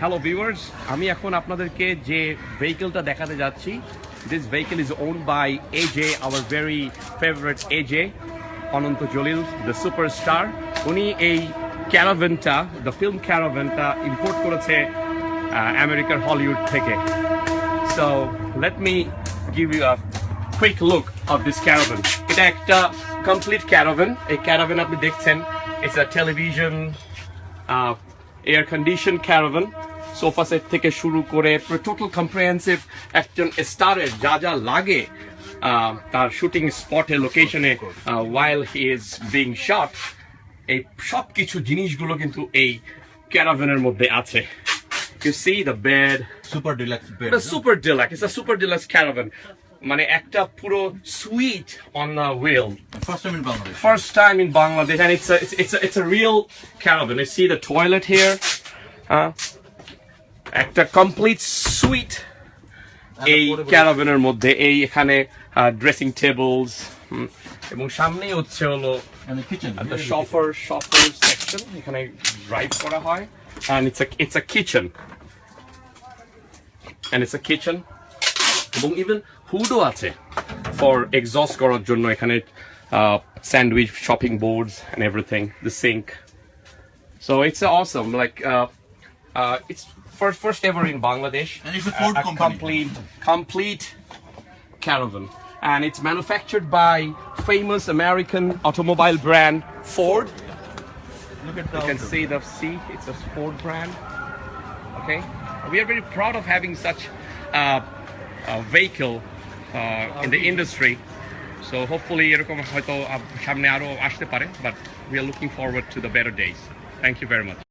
Hello viewers আমি এখন আপনাদেরকে যে ভেহিকেলটা দেখাতে যাচ্ছি this vehicle is own by AJ our very favourite AJ Ananta Jalil the superstar উনি এই ক্যারাভেনটা দ্য ফিল্ম ক্যারাভেনটা ইম্পোর্ট করেছে আমেরিকার হলিউড থেকে। So let me give you quick look of this caravan এটা একটা কমপ্লিট ক্যারাভেন এই ক্যারাভেন আপনি দেখছেন it's a television air condition caravan sofa set থেকে শুরু করে টোটাল কম্প্রিহেন্সিভ একজন স্টারের যা যা লাগে তার শুটিং স্পটে লোকেশনে while he is being shot এই সব কিছু জিনিসগুলো কিন্তু এই ক্যারাভেনের মধ্যে আছে। You see the bed super deluxe bed এটা super deluxe it's a super deluxe caravan মানে একটা পুরো suite on the wheel first time in Bangladesh first time in Bangladesh, and it's a it's, it's a it's a real caravan. You see একটা complete suite এই ক্যারাভেনের মধ্যে এই এখানে dressing tables এবং সামনেই হচ্ছে হলো shopper shopper section এখানে ড্রাইভ করা হয় and it's a it's a kitchen. And it's a kitchen. এবং ইভেন হুডও আছে ফর এক্সস্ট করার জন্য এখানে sandwich chopping boards and everything the sink so it's awesome like It's first first ever in Bangladesh And it's a Ford a, company. complete complete caravan and it's manufactured by famous American automobile brand Ford look at you can see the C, it's a Ford brand. Okay, we are very proud of having such uh, a vehicle uh, in the industry. So hopefully এরকম হয়তো আহ, সামনে আরো আসতে পারে, but we are looking forward to the better days. Thank you very much.